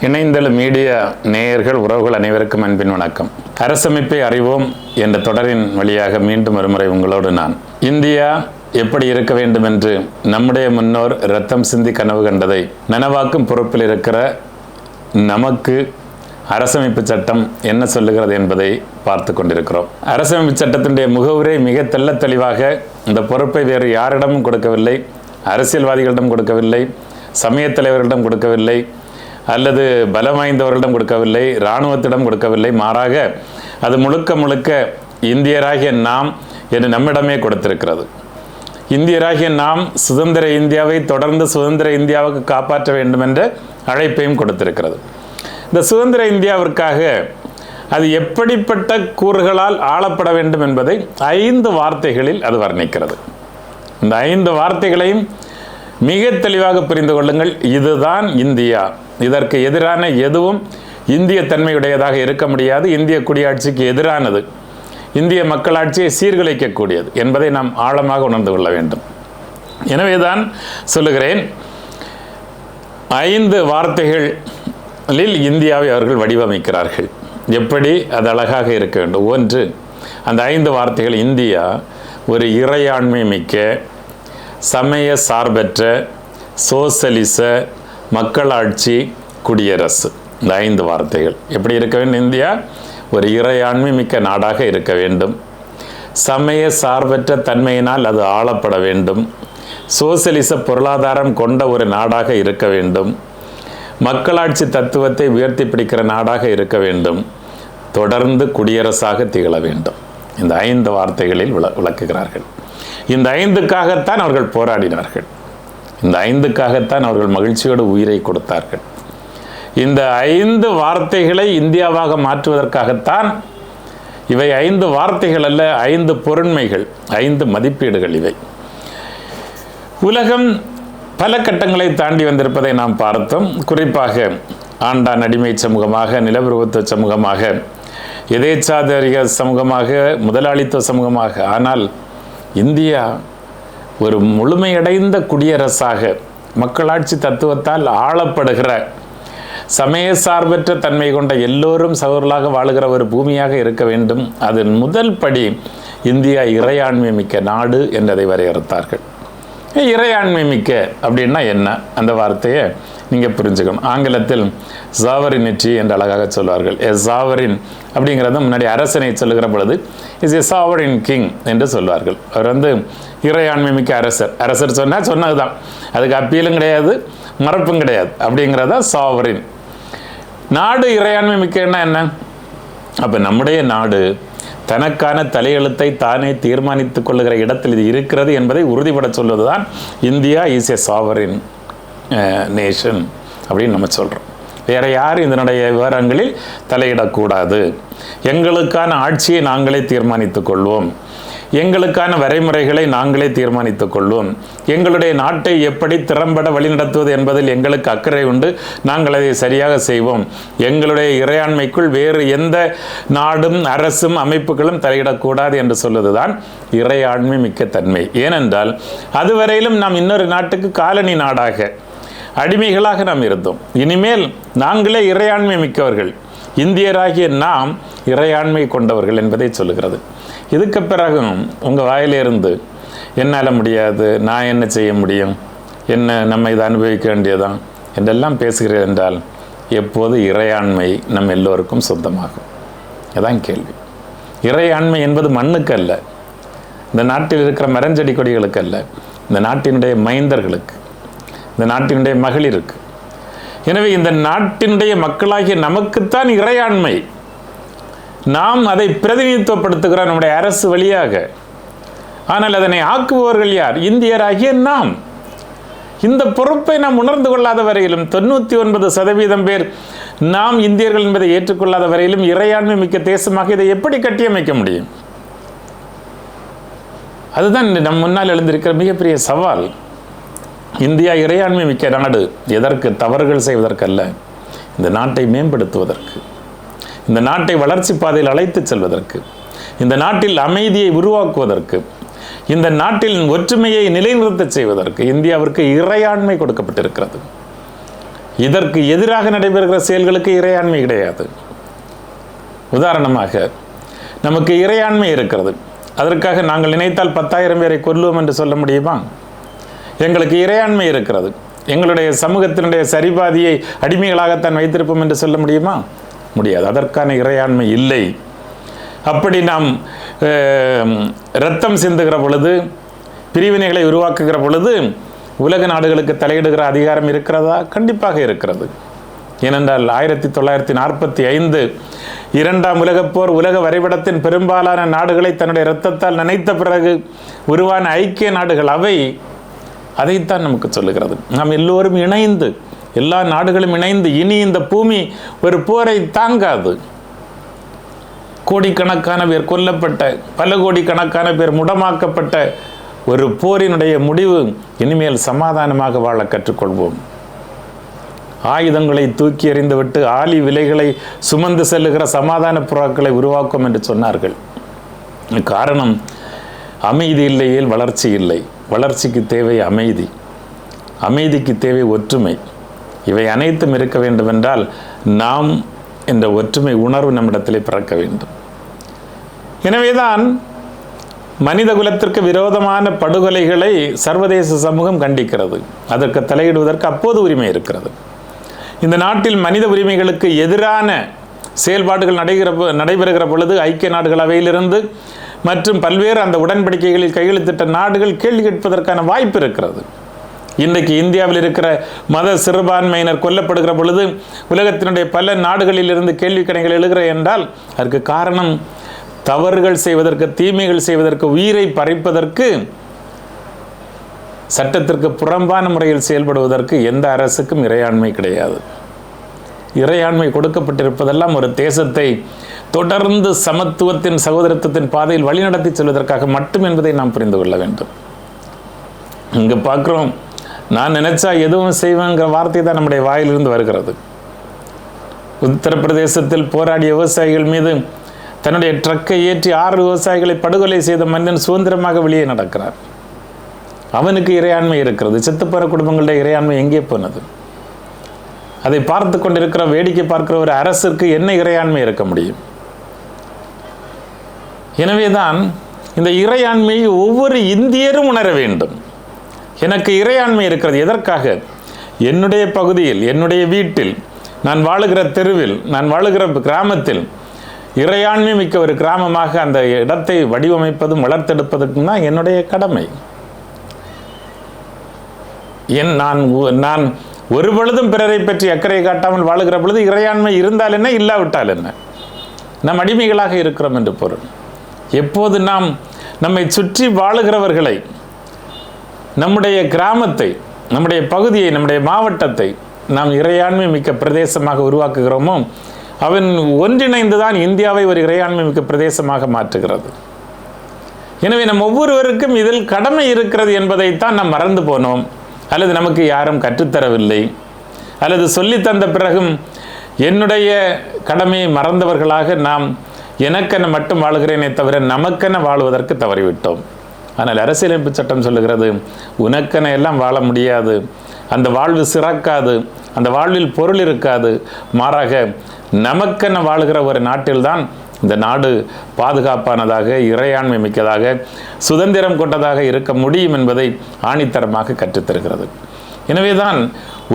இணைந்தெழு media நேயர்கள் உறவுகள் அனைவருக்கும் அன்பின் வணக்கம். அரசமைப்பை அறிவோம் என்ற தொடரின் வழியாக மீண்டும் ஒருமுறை உங்களோடு நான். இந்தியா எப்படி இருக்க வேண்டும் என்று நம்முடைய முன்னோர் ரத்தம் சிந்தி கனவு கண்டதை நனவாக்கும் பொறுப்பில் இருக்கிற நமக்கு அரசமைப்பு சட்டம் என்ன சொல்லுகிறது என்பதை பார்த்து கொண்டிருக்கிறோம். அரசமைப்பு சட்டத்தினுடைய முகவுரை மிக தெள்ள தெளிவாக இந்த பொறுப்பை வேறு யாரிடமும் கொடுக்கவில்லை. அரசியல்வாதிகளிடம் கொடுக்கவில்லை. சமயத் தலைவர்களிடம் கொடுக்கவில்லை. அல்லது பலம் வாய்ந்தவர்களிடம் கொடுக்கவில்லை இராணுவத்திடம் கொடுக்கவில்லை மாறாக அது முழுக்க முழுக்க இந்தியராகிய நாம் என்று நம்மிடமே கொடுத்திருக்கிறது. இந்தியராகிய நாம் சுதந்திர இந்தியாவை தொடர்ந்து சுதந்திர இந்தியாவுக்கு காப்பாற்ற வேண்டும் என்ற அழைப்பையும் கொடுத்திருக்கிறது. இந்த சுதந்திர இந்தியாவிற்காக அது எப்படிப்பட்ட கூறுகளால் ஆளப்பட வேண்டும் என்பதை ஐந்து வார்த்தைகளில் அது வர்ணிக்கிறது. இந்த ஐந்து வார்த்தைகளையும் மிக தெளிவாக புரிந்து கொள்ளுங்கள் இதுதான் இந்தியா. இதற்கு எதிரான எதுவும் இந்திய தன்மையுடையதாக இருக்க முடியாது. இந்திய குடியாட்சிக்கு எதிரானது இந்திய மக்களாட்சியை சீர்குலைக்கக்கூடியது என்பதை நாம் ஆழமாக உணர்ந்து கொள்ள வேண்டும். எனவேதான் சொல்லுகிறேன் ஐந்து வார்த்தைகளில் இந்தியாவை அவர்கள் வடிவமைக்கிறார்கள். எப்படி அது அழகாக இருக்க வேண்டும்? ஒன்று அந்த ஐந்து வார்த்தைகள் இந்தியா ஒரு இறையாண்மை மிக்க சமய சார்பற்ற சோசலிச மக்களாட்சி குடியரசு. இந்த ஐந்து வார்த்தைகள். எப்படி இருக்க வேண்டும் இந்தியா? ஒரு இறையாண்மை மிக்க நாடாக இருக்க வேண்டும். சமய சார்பற்ற தன்மையினால் அது ஆளப்பட வேண்டும். சோசலிச பொருளாதாரம் கொண்ட ஒரு நாடாக இருக்க வேண்டும். மக்களாட்சி தத்துவத்தை உயர்த்தி பிடிக்கிற நாடாக இருக்க வேண்டும். தொடர்ந்து குடியரசாக திகழ வேண்டும். இந்த ஐந்து வார்த்தைகளில் விள விளக்குகிறார்கள். இந்த ஐந்துக்காகத்தான் அவர்கள் போராடினார்கள். இந்த ஐந்துக்காகத்தான் அவர்கள் மகிழ்ச்சியோடு உயிரை கொடுத்தார்கள். இந்த ஐந்து வார்த்தைகளை இந்தியாவாக மாற்றுவதற்காகத்தான் இவை ஐந்து வார்த்தைகள் அல்ல ஐந்து பொருண்மைகள் ஐந்து மதிப்பீடுகள் இவை. உலகம் பல கட்டங்களை தாண்டி வந்திருப்பதை நாம் பார்த்தோம். குறிப்பாக ஆண்டான் அடிமை சமூகமாக நிலப்பிரபுத்துவ சமூகமாக எதேச்சாதாரிக சமூகமாக முதலாளித்துவ சமூகமாக. ஆனால் இந்தியா ஒரு முழுமையடைந்த குடியரசாக மக்களாட்சி தத்துவத்தால் ஆளப்படுகிற சமய சார்பற்ற தன்மை கொண்ட எல்லோரும் சகோதரர்களாக வாழுகிற ஒரு பூமியாக இருக்க வேண்டும். அதன் முதல் படி இந்தியா இறையாண்மை மிக்க நாடு என்றதை வரையறுத்தார்கள். இறையாண்மை மிக்க அப்படின்னா என்ன? அந்த வார்த்தையை நீங்கள் புரிஞ்சுக்கணும். ஆங்கிலத்தில் சாவரினிட்டி என்று அழகாக சொல்வார்கள். எ சாவரின் அப்படிங்கிறத முன்னாடி அரசனை சொல்லுகிற பொழுது இஸ் எ சாவரின் கிங் என்று சொல்வார்கள். அவர் வந்து இறையாண்மை மிக்க அரசர். அரசர் சொன்னால் சொன்னது தான் அதுக்கு அப்பீலும் கிடையாது மறப்பும் கிடையாது. அப்படிங்கிறதா சாவரின் நாடு இறையாண்மை மிக்கன்னா என்ன? அப்போ நம்முடைய நாடு தனக்கான தலையெழுத்தை தானே தீர்மானித்துக் கொள்ளுகிற இடத்தில் இது இருக்கிறது என்பதை உறுதிப்பட சொல்வதுதான் India is a sovereign nation அப்படின்னு நம்ம சொல்கிறோம் வேற யாரும் இதனுடைய விவரங்களில் தலையிடக்கூடாது. எங்களுக்கான ஆட்சியை நாங்களே தீர்மானித்துக் கொள்வோம். எங்களுக்கான வரைமுறைகளை நாங்களே தீர்மானித்துக் கொள்வோம். எங்களுடைய நாட்டை எப்படி திறம்பட வழிநடத்துவது என்பதில் எங்களுக்கு அக்கறை உண்டு. நாங்கள் அதை சரியாக செய்வோம். எங்களுடைய இறையாண்மைக்குள் வேறு எந்த நாடும் அரசும் அமைப்புகளும் தலையிடக்கூடாது என்று சொல்வதுதான் இறையாண்மை மிக்க தன்மை. ஏனென்றால் அதுவரையிலும் நாம் இன்னொரு நாட்டுக்கு காலனி நாடாக அடிமைகளாக நாம் இருந்தோம். இனிமேல் நாங்களே இறையாண்மை மிக்கவர்கள். இந்தியராகிய நாம் இறையாண்மை கொண்டவர்கள் என்பதை சொல்லுகிறது. இதுக்கு பிறகும் உங்கள் வாயிலிருந்து என்னால் முடியாது நான் என்ன செய்ய முடியும் என்ன நம்ம இதை அனுபவிக்க வேண்டியதான் என்றெல்லாம் பேசுகிறேன் என்றால் எப்போது இறையாண்மை நம் எல்லோருக்கும் சொந்தமாகும்? அதான் கேள்வி. இறையாண்மை என்பது மண்ணுக்கு அல்ல. இந்த நாட்டில் இருக்கிற மரஞ்செடி கொடிகளுக்கு அல்ல. இந்த நாட்டினுடைய மைந்தர்களுக்கு. இந்த நாட்டினுடைய மகளிருக்கு எனவே இந்த நாட்டினுடைய மக்களாகிய நமக்குத்தான் இறையாண்மை. நாம் அதை பிரதிநிதித்துவப்படுத்துகிறோம் நம்முடைய அரசு வழியாக. ஆனால் அதனை ஆக்குபவர்கள் யார்? இந்தியராகிய நாம். இந்த பொறுப்பை நாம் உணர்ந்து கொள்ளாத வரையிலும் தொண்ணூற்றி ஒன்பது சதவீதம் பேர் நாம் இந்தியர்கள் என்பதை ஏற்றுக்கொள்ளாத வரையிலும் இறையாண்மை மிக்க தேசமாக இதை எப்படி கட்டியமைக்க முடியும்? அதுதான் நம் முன்னால் எழுந்திருக்கிற மிகப்பெரிய சவால். இந்தியா இறையாண்மை மிக்க நாடு. எதற்கு? தவறுகள் செய்வதற்கல்ல. இந்த நாட்டை மேம்படுத்துவதற்கு. இந்த நாட்டை வளர்ச்சி பாதையில் அழைத்து செல்வதற்கு. இந்த நாட்டில் அமைதியை உருவாக்குவதற்கு. இந்த நாட்டில் ஒற்றுமையை நிலைநிறுத்த செய்வதற்கு. இந்தியாவிற்கு இறையாண்மை கொடுக்கப்பட்டிருக்கிறது. இதற்கு எதிராக நடைபெறுகிற செயல்களுக்கு இறையாண்மை கிடையாது. உதாரணமாக நமக்கு இறையாண்மை இருக்கிறது. அதற்காக நாங்கள் நினைத்தால் பத்தாயிரம் பேரை கொல்லுவோம் என்று சொல்ல முடியுமா? எங்களுக்கு இறையாண்மை இருக்கிறது. எங்களுடைய சமூகத்தினுடைய சரிபாதியை அடிமைகளாகத்தான் வைத்திருப்போம் என்று சொல்ல முடியுமா? முடியாது. அதற்கான இறையாண்மை இல்லை. அப்படி நாம் இரத்தம் சிந்துகிற பொழுது பிரிவினைகளை உருவாக்குகிற பொழுது உலக நாடுகளுக்கு தலையிடுகிற அதிகாரம் இருக்கிறதா? கண்டிப்பாக இருக்கிறது. ஏனென்றால் ஆயிரத்தி தொள்ளாயிரத்தி நாற்பத்தி ஐந்து இரண்டாம் உலகப்போர் உலக வரைபடத்தின் பெரும்பாலான நாடுகளை தன்னுடைய இரத்தத்தால் நினைத்த பிறகு உருவான ஐக்கிய நாடுகள் அவை அதைத்தான் நமக்கு சொல்லுகிறது. நாம் எல்லோரும் இணைந்து எல்லா நாடுகளும் இணைந்து இனி இந்த பூமி ஒரு போரை தாங்காது. கோடிக்கணக்கான பேர் கொல்லப்பட்ட பல கோடிக்கணக்கான பேர் முடமாக்கப்பட்ட ஒரு போரினுடைய முடிவு இனிமேல் சமாதானமாக வாழ கற்றுக்கொள்வோம். ஆயுதங்களை தூக்கி எறிந்துவிட்டு ஆலி விலைகளை சுமந்து செல்லுகிற சமாதான புறாக்களை உருவாக்கும் என்று சொன்னார்கள். காரணம் அமைதி இல்லையேல் வளர்ச்சி இல்லை. வளர்ச்சிக்கு தேவை அமைதி. அமைதிக்கு தேவை ஒற்றுமை. இவை அனைத்தும் இருக்க வேண்டுமென்றால் நாம் என்ற ஒற்றுமை உணர்வு நம்மிடத்திலே பிறக்க வேண்டும். எனவேதான் மனித குலத்திற்கு விரோதமான படுகொலைகளை சர்வதேச சமூகம் கண்டிக்கிறது. அதற்கு தலையிடுவதற்கு அப்போது உரிமை இருக்கிறது. இந்த நாட்டில் மனித உரிமைகளுக்கு எதிரான செயல்பாடுகள் நடைகிற நடைபெறுகிற பொழுது ஐக்கிய நாடுகள் அவையிலிருந்து மற்றும் பல்வேறு அந்த உடன்படிக்கைகளில் கையெழுத்திட்ட நாடுகள் கேள்வி கேட்பதற்கான வாய்ப்பு இருக்கிறது. இன்றைக்கு இந்தியாவில் இருக்கிற மத சிறுபான்மையினர் கொல்லப்படுகிற பொழுது உலகத்தினுடைய பல நாடுகளில் இருந்து கேள்வி கணைகள் எழுகிற என்றால் அதற்கு காரணம் தவறுகள் செய்வதற்கு தீமைகள் செய்வதற்கு உயிரை பறிப்பதற்கு சட்டத்திற்கு புறம்பான முறையில் செயல்படுவதற்கு எந்த அரசுக்கும் இறையாண்மை கிடையாது. இறையாண்மை கொடுக்கப்பட்டிருப்பதெல்லாம் ஒரு தேசத்தை தொடர்ந்து சமத்துவத்தின் சகோதரத்துவத்தின் பாதையில் வழிநடத்தி செல்வதற்காக மட்டும் என்பதை நாம் புரிந்து கொள்ள வேண்டும். இங்கு பார்க்குறோம் நான் நினைச்சா எதுவும் செய்வேங்கிற வார்த்தை தான் நம்முடைய வாயிலிருந்து வருகிறது. உத்தரப்பிரதேசத்தில் போராடிய விவசாயிகள் மீது தன்னுடைய ட்ரக்கை ஏற்றி ஆறு விவசாயிகளை படுகொலை செய்த மனிதன் சுதந்திரமாக வெளியே நடக்கிறார். அவனுக்கு இறையாண்மை இருக்கிறது. செத்துப்போற குடும்பங்களுடைய இறையாண்மை எங்கே போனது? அதை பார்த்து கொண்டிருக்கிற வேடிக்கை பார்க்கிற ஒரு அரசிற்கு என்ன இறையாண்மை இருக்க முடியும்? எனவேதான் இந்த இறையாண்மையை ஒவ்வொரு இந்தியரும் உணர வேண்டும். எனக்கு இறையாண்மை இருக்கிறது. எதற்காக? என்னுடைய பகுதியில் என்னுடைய வீட்டில் நான் வாழுகிற தெருவில் நான் வாழுகிற கிராமத்தில் இறையாண்மை மிக்க ஒரு கிராமமாக அந்த இடத்தை வடிவமைப்பதும் வளர்த்தெடுப்பதற்கும் தான் என்னுடைய கடமை. என் நான் ஒ- நான் ஒரு பொழுதும் பிறரை பற்றி அக்கறை காட்டாமல் வாழுகிற பொழுது இறையாண்மை இருந்தால் என்ன இல்லாவிட்டால் என்ன? நாம் அடிமைகளாக இருக்கிறோம் என்று பொருள். எப்போது நாம் நம்மை சுற்றி வாழுகிறவர்களை நம்முடைய கிராமத்தை நம்முடைய பகுதியை நம்முடைய மாவட்டத்தை நாம் இறையாண்மை மிக்க பிரதேசமாக உருவாக்குகிறோமோ அவன் ஒன்றிணைந்து தான் இந்தியாவை ஒரு இறையாண்மை மிக்க பிரதேசமாக மாற்றுகிறது. எனவே நம் ஒவ்வொருவருக்கும் இதில் கடமை இருக்கிறது என்பதைத்தான் நாம் மறந்து போனோம். அல்லது நமக்கு யாரும் கற்றுத்தரவில்லை. அல்லது சொல்லித் தந்த பிறகும் என்னுடைய கடமையை மறந்தவர்களாக நாம் எனக்கென மட்டும் வாழுகிறேனே தவிர நமக்கென வாழுவதற்கு தவறிவிட்டோம். ஆனால் அரசியலமைப்பு சட்டம் சொல்லுகிறது உனக்கென எல்லாம் வாழ முடியாது. அந்த வாழ்வு சிறக்காது. அந்த வாழ்வில் பொருள் இருக்காது. மாறாக நமக்கென வாழுகிற ஒரு நாட்டில்தான் இந்த நாடு பாதுகாப்பானதாக இறையாண்மை மிக்கதாக சுதந்திரம் கொண்டதாக இருக்க முடியும் என்பதை ஆணித்தரமாக கற்றுத்தருகிறது எனவேதான்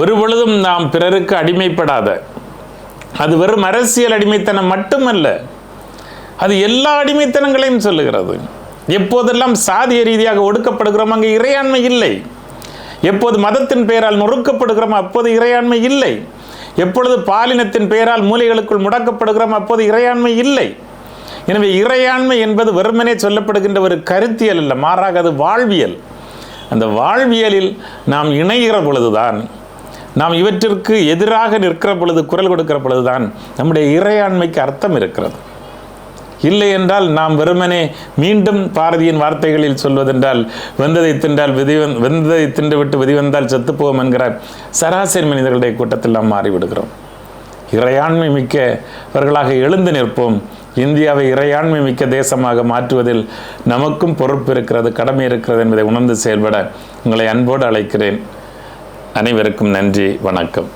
ஒரு பொழுதும் நாம் பிறருக்கு அடிமைப்படாத அது வெறும் அரசியல் அடிமைத்தனம் மட்டுமல்ல அது எல்லா அடிமைத்தனங்களையும் சொல்லுகிறது. எப்போதெல்லாம் சாதிய ரீதியாக ஒடுக்கப்படுகிறோம் அங்கே இறையாண்மை இல்லை. எப்போது மதத்தின் பெயரால் நொறுக்கப்படுகிறோம் அப்போது இறையாண்மை இல்லை. எப்பொழுது பாலினத்தின் பெயரால் மூலைகளுக்குள் முடக்கப்படுகிறோம் அப்போது இறையாண்மை இல்லை. எனவே இறையாண்மை என்பது வெறுமனே சொல்லப்படுகின்ற ஒரு கருத்தியல் அல்ல மாறாக அது வாழ்வியல். அந்த வாழ்வியலில் நாம் இணைகிற பொழுதுதான் நாம் இவற்றிற்கு எதிராக நிற்கிற பொழுது குரல் கொடுக்கிற பொழுதுதான் நம்முடைய இறையாண்மைக்கு அர்த்தம் இருக்கிறது. இல்லை என்றால் நாம் வெறுமனே மீண்டும் பாரதியின் வார்த்தைகளில் சொல்வதென்றால் வெந்ததை தின்றால் விதி வெந்ததை தின்றுவிட்டு விதி வந்தால் செத்துப்போவோம் என்கிற சராசரி மனிதர்களுடைய கூட்டத்தில் நாம் மாறிவிடுகிறோம். இறையாண்மை மிக்கவர்களாக எழுந்து நிற்போம். இந்தியாவை இறையாண்மை மிக்க தேசமாக மாற்றுவதில் நமக்கும் பொறுப்பு இருக்கிறது கடமை இருக்கிறது என்பதை உணர்ந்து செயல்பட உங்களை அன்போடு அழைக்கிறேன். அனைவருக்கும் நன்றி வணக்கம்.